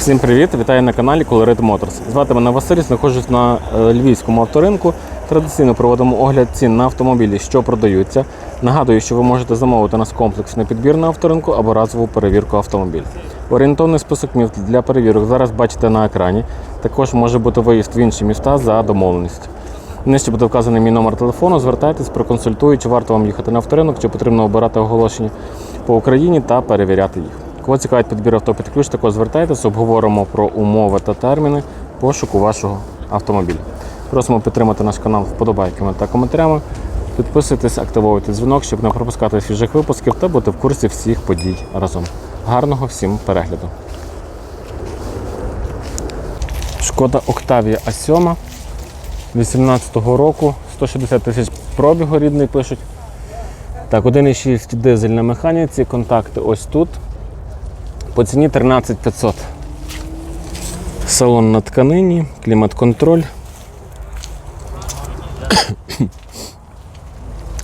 Всім привіт! Вітаю на каналі Colorit Motors. Звати мене Василь, знаходжусь на е, львівському авторинку. Традиційно проводимо огляд цін на автомобілі, що продаються. Нагадую, що ви можете замовити нас комплексний підбір на авторинку або разову перевірку автомобіля. Орієнтовний список міст для перевірок зараз бачите на екрані. Також може бути виїзд в інші міста за домовленістю. Нижче буде вказаний мій номер телефону. Звертайтесь, проконсультую, чи варто вам їхати на авторинок, чи потрібно обирати оголошення по Україні та перевіряти їх. Кого цікавить підбір авто під ключ, також звертайтесь, обговоримо про умови та терміни пошуку вашого автомобіля. Просимо підтримати наш канал вподобайками та коментарями. Підписуйтесь, активуйте дзвінок, щоб не пропускати свіжих випусків та бути в курсі всіх подій разом. Гарного всім перегляду! Шкода Октавія А7 18-го року, 160 тисяч пробігу рідний пишуть. Так, 1,6 дизель на механіці, контакти ось тут. По ціні 13 500. Салон на тканині, клімат-контроль.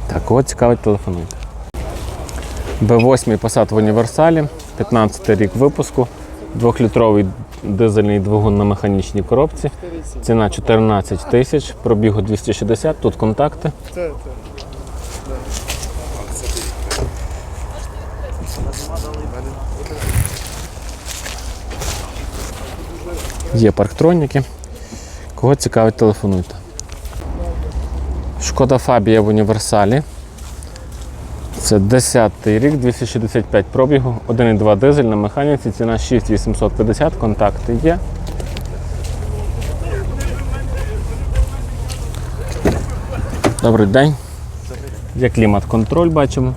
так, кого цікавить, телефонуйте. Б8 Passat в універсалі, 15 рік випуску, 2-літровий дизельний двигун на механічній коробці. Ціна 14 тисяч, пробігу 260, тут контакти. Є парктроніки. Кого цікавить, телефонуйте. Шкода Фабія в універсалі. Це 10-й рік, 265 пробігу, 1,2 дизель на механіці, ціна 6850, контакти є. Добрий день. Є клімат-контроль, бачимо.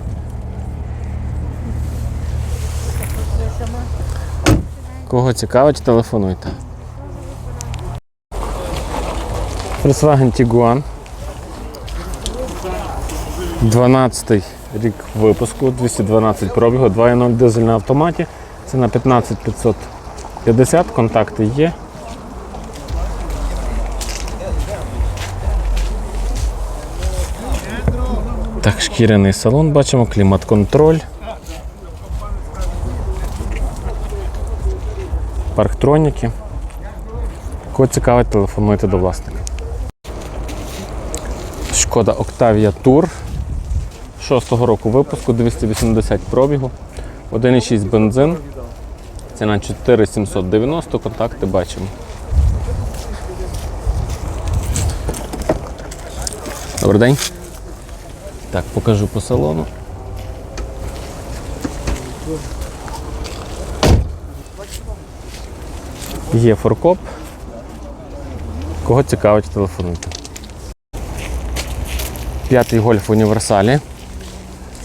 Кого цікавить, телефонуйте. Volkswagen Tiguan. 12 рік випуску, 212 пробігу, 2.0 дизель на автоматі. Ціна 15 550, контакти є. Так, шкіряний салон бачимо, клімат-контроль. Парктроніки. Кого цікавить, телефонуйте до власника. Шкода Octavia Tour 6-го року випуску, 280 пробігу, 1,6 бензин. Ціна 4790, контакти бачимо. Добрий день. Так, покажу по салону. Є форкоп. Кого цікавить, телефонуйте. П'ятий гольф універсалі.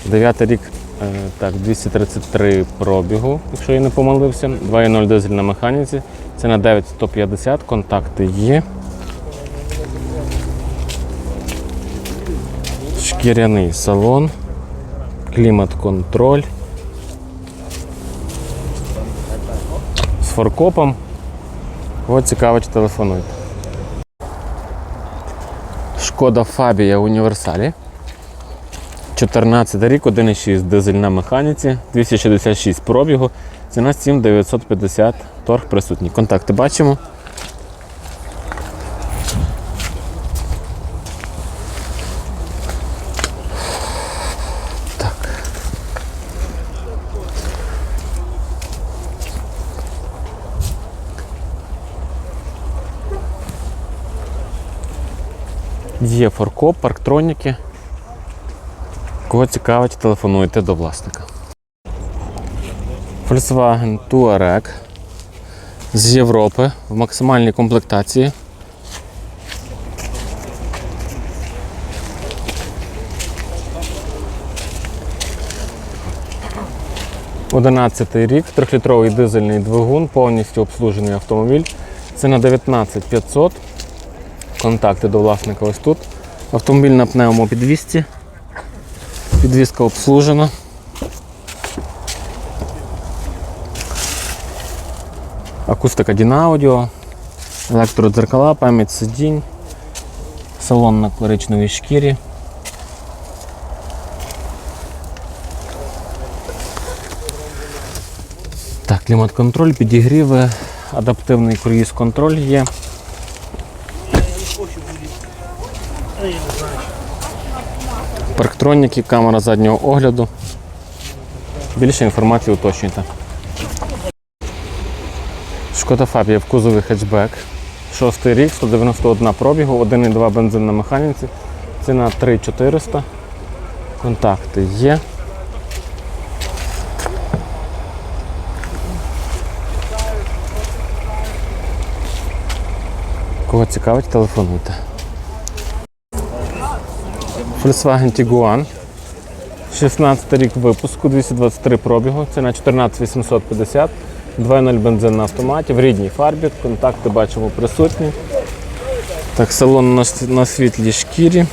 Дев'ятий рік, е, так, 233 пробігу, якщо я не помилився. 2.0 дизель на механіці. Це на 9150, контакти є. Шкіряний салон, клімат-контроль. З форкопом. Кого цікавить, телефонуйте. Шкода Фабія універсалі. 14 рік, 1,6 дизель на механіці, 266 пробігу, ціна 7950, торг присутній. Контакти бачимо. Є форкоп, парктроніки. Кого цікавить, телефонуйте до власника. Volkswagen Touareg з Європи в максимальній комплектації. Одинадцятий рік, трьохлітровий дизельний двигун, повністю обслужений автомобіль. Це на 19 500. Контакти до власника ось тут. Автомобіль на пневмопідвісці. Підвізка обслужена. Акустика Дінаудіо, електродзеркала, пам'ять сидінь, салон на коричневій шкірі. Так, клімат-контроль, підігріви, адаптивний круїз контроль є. Парктроніки, камера заднього огляду. Більше інформації уточнюйте. Шкода Фабія в кузові хетчбек. Шостий рік, 191 пробігу, 1,2 бензин на механіці. Ціна 3400. Контакти є. Кого цікавить, телефонуйте. Volkswagen Tiguan. 16 рік випуску, 223 пробігу, ціна 14850, 2.0 бензин на автоматі, в рідній фарбі, контакти бачимо присутні. Так, салон на, на світлій шкірі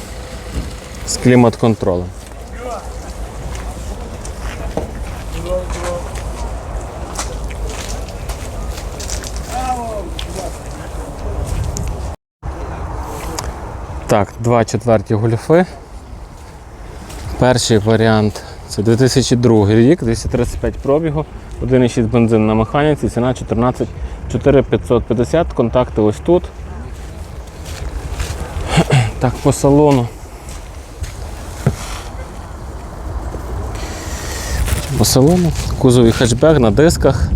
з клімат-контролем. Так, два четверті гольфи. Перший варіант це 2002 рік, 235 пробігу, 1,6 бензин на механіці, ціна 14 4550, контакти ось тут. Так, по салону. По салону. Кузовий хетчбек на дисках.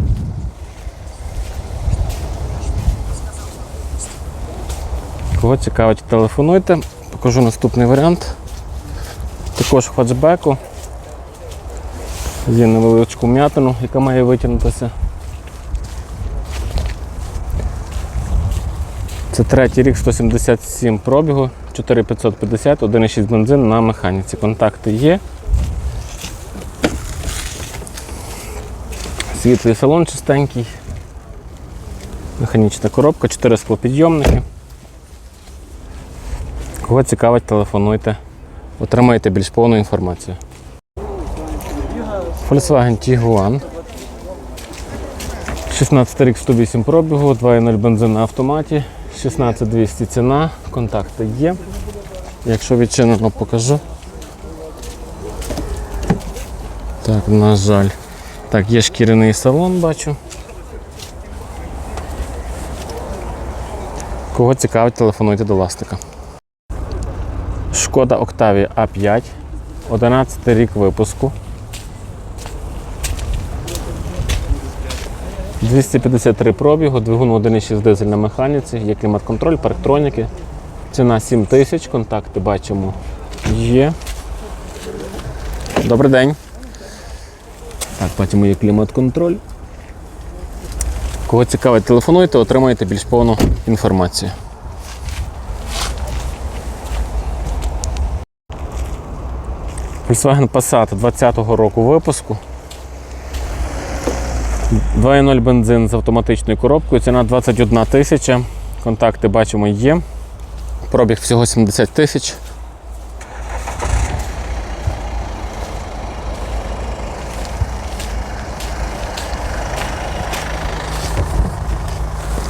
Кого цікавить, телефонуйте. Покажу наступний варіант. Також в хетчбеку. Є невеличку м'ятину, яка має витягнутися. Це третій рік, 177 пробігу, 4550, 1,6 бензин на механіці. Контакти є. Світлий салон чистенький. Механічна коробка, 4 склопідйомники. Кого цікавить, телефонуйте. Отримаєте більш повну інформацію. Volkswagen Tiguan. 16 рік 108 пробігу, 2.0 бензин на автоматі, 16200 ціна, контакти є. Якщо відчинено, покажу. Так, на жаль. Так, є шкіряний салон, бачу. Кого цікавить, телефонуйте до ластика. Шкода Octavia A5, 11 рік випуску. 253 пробігу, двигун 1,6 дизель на механіці, є клімат-контроль, парктроніки. Ціна 7 тисяч, контакти бачимо є. Добрий день. Так, бачимо є клімат-контроль. Кого цікавить, телефонуйте, отримаєте більш повну інформацію. Volkswagen Passat 20-го року випуску. 2.0 бензин з автоматичною коробкою, ціна 21 тисяча. Контакти бачимо є. Пробіг всього 70 тисяч.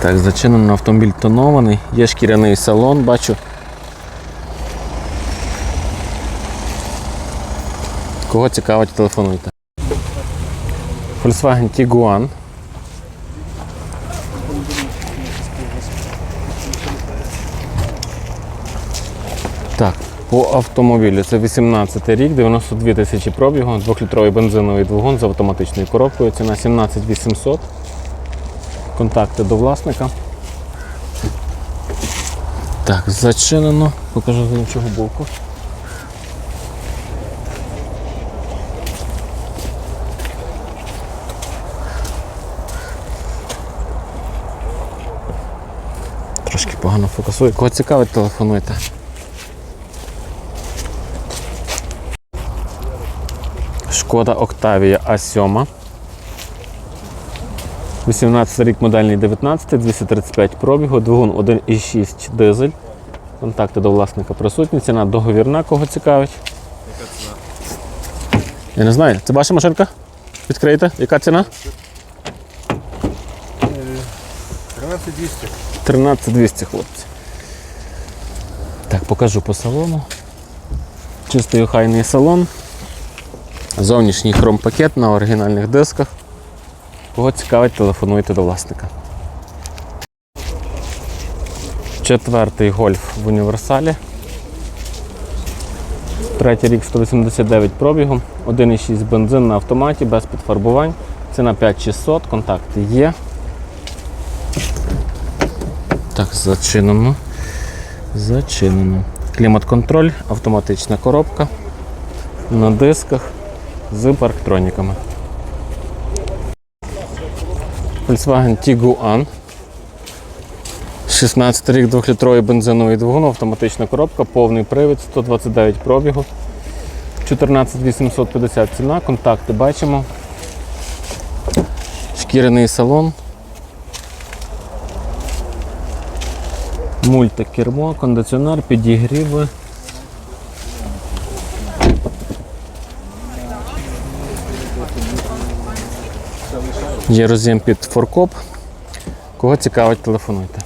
Так, зачинено автомобіль тонований, є шкіряний салон, бачу. Кого цікавить, телефонуйте. Volkswagen Tiguan. Так, по автомобілю це 18 рік, 92 тисячі пробігу, 2-літровий бензиновий двигун з автоматичною коробкою, ціна 17 800. Контакти до власника. Так, зачинено. Покажу з іншого боку. Трошки погано фокусує. Кого цікавить, телефонуйте. Шкода Octavia A7. 18 рік модельний 19, 235 пробігу, двигун 1,6 дизель. Контакти до власника присутні, ціна договірна, кого цікавить. Яка ціна? Я не знаю, це ваша машинка? Відкрийте. Яка ціна? 13200. 13200, хлопці. Так, покажу по салону. Чистий охайний салон. Зовнішній хром-пакет на оригінальних дисках. Кого цікавить, телефонуйте до власника. Четвертий гольф в універсалі. Третій рік 189 пробігу, 1,6 бензин на автоматі без підфарбувань. Ціна 5600, контакти є. Так, зачинено. Зачинено. Клімат-контроль, автоматична коробка на дисках з парктроніками. Volkswagen Tiguan. 16 рік 2-літровий бензиновий двигун, автоматична коробка, повний привід, 129 пробігу, 14 850 ціна, контакти бачимо. Шкіряний салон. Мультикермо, кондиціонер, підігріви. Є роз'єм під форкоп. Кого цікавить, телефонуйте.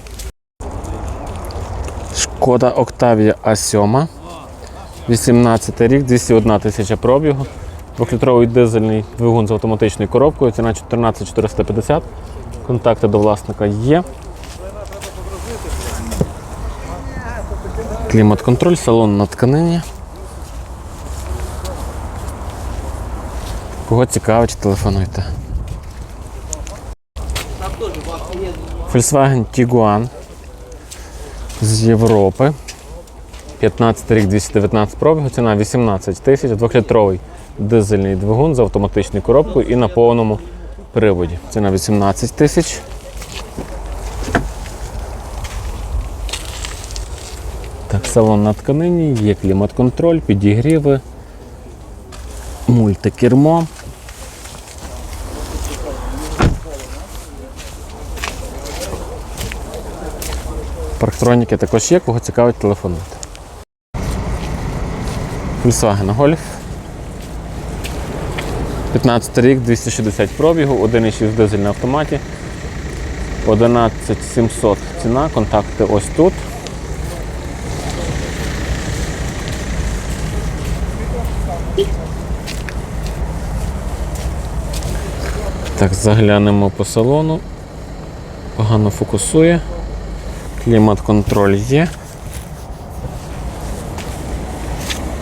Шкода Octavia A7. 18 рік, 201 тисяча пробігу. Двохлітровий дизельний двигун з автоматичною коробкою. Ціна 14 450. Контакти до власника є. Клімат-контроль, салон на тканині. Кого цікавить, телефонуйте. Volkswagen Tiguan з Європи. 15 рік 219 пробігу, ціна 18 тисяч, 2-літровий дизельний двигун з автоматичною коробкою і на повному приводі. Ціна 18 тисяч. Так, салон на тканині, є клімат-контроль, підігріви, мультикермо. Парктроніки також є, кого цікавить телефонуйте. Volkswagen Golf. 15 рік, 260 пробігу, 1,6 дизель на автоматі. 11700 ціна, контакти ось тут. Так, заглянемо по салону. Погано фокусує. Клімат-контроль є.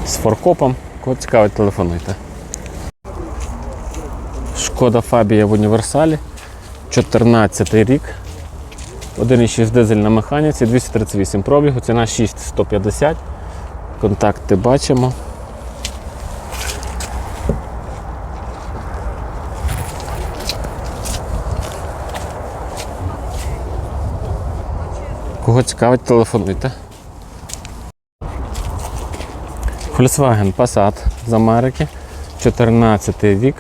З форкопом. Кого цікавить, телефонуйте. Шкода Фабія в універсалі. 14 рік. 1,6 дизель на механіці, 238 пробігу, ціна 6150. Контакти бачимо. Кого цікавить, телефонуйте. Volkswagen Passat з Америки. 14 вік.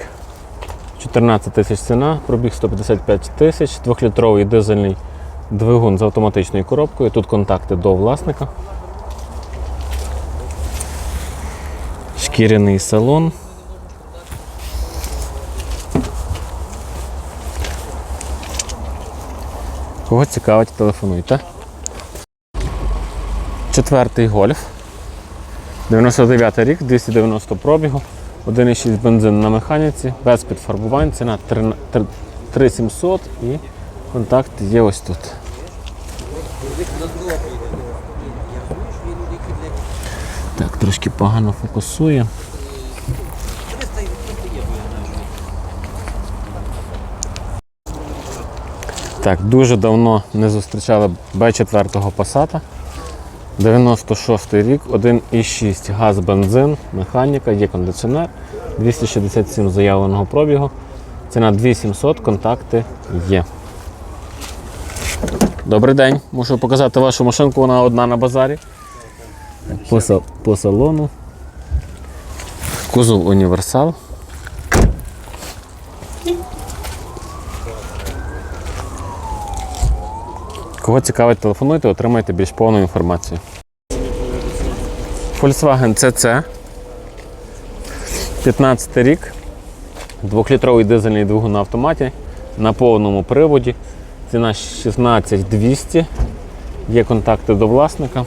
14 тисяч ціна, пробіг 155 тисяч, 2-літровий дизельний двигун з автоматичною коробкою. Тут контакти до власника. Шкіряний салон. Кого цікавить, телефонуйте. Четвертий гольф. 99 рік, 290 пробігу, 1,6 бензин на механіці, без підфарбувань, ціна 3700 і контакт є ось тут. Так, трошки погано фокусує. Так, дуже давно не зустрічали Б4 Passat. 96 рік, 1,6 газ, бензин, механіка, є кондиціонер, 267 заявленого пробігу. Ціна 2700, контакти є. Добрий день, мушу показати вашу машинку, вона одна на базарі. По, по салону. Кузов універсал. Кого цікавить, телефонуйте, отримайте більш повну інформацію. Volkswagen CC. 15 рік. Двохлітровий дизельний двигун на автоматі на повному приводі. Ціна 16200. Є контакти до власника.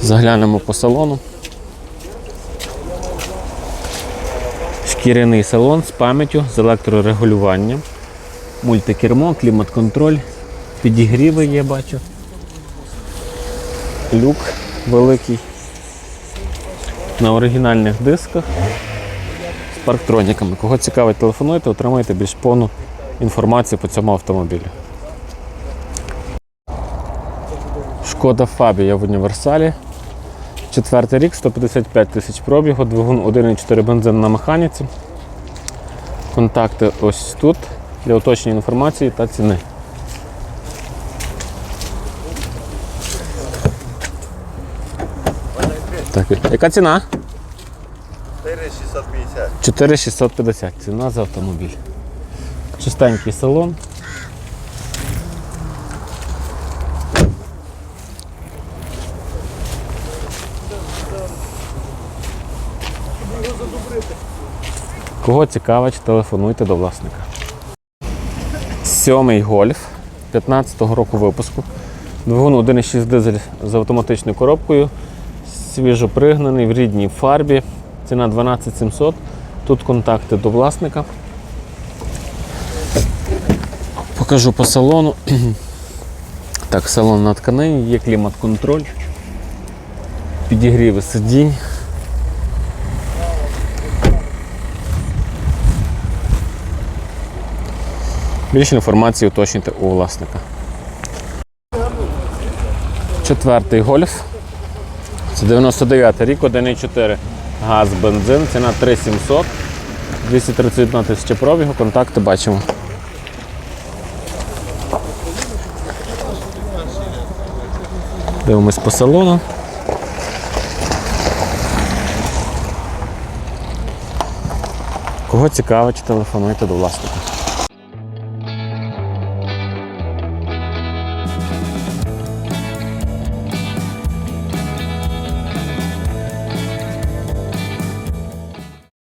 Заглянемо по салону. Шкіряний салон з пам'яттю, з електрорегулюванням. Мультикермо, клімат-контроль, підігріви є, бачу. люк великий. На оригінальних дисках з парктроніками. Кого цікавить, телефонуйте, отримаєте більш повну інформацію по цьому автомобілю. Шкода Фабія в універсалі. Четвертий рік, 155 тисяч пробігу, двигун 1,4 бензин на механіці. Контакти ось тут для уточнення інформації та ціни. Так, яка ціна? 4650. 4650 ціна за автомобіль. Чистенький салон. Кого цікавить, телефонуйте до власника. Сьомий гольф 15-го року випуску. Двигун 1,6 дизель з автоматичною коробкою. Свіжопригнаний в рідній фарбі. Ціна 12700. Тут контакти до власника. Покажу по салону. Так, салон на тканині, є клімат-контроль, підігріви сидінь. Більше інформації уточнюйте у власника. Четвертий гольф. Це 99 рік, 1,4 газ, бензин, ціна 3700, 231 тисяча пробігу, контакти бачимо. Дивимось по салону. Кого цікавить, телефонуйте до власника.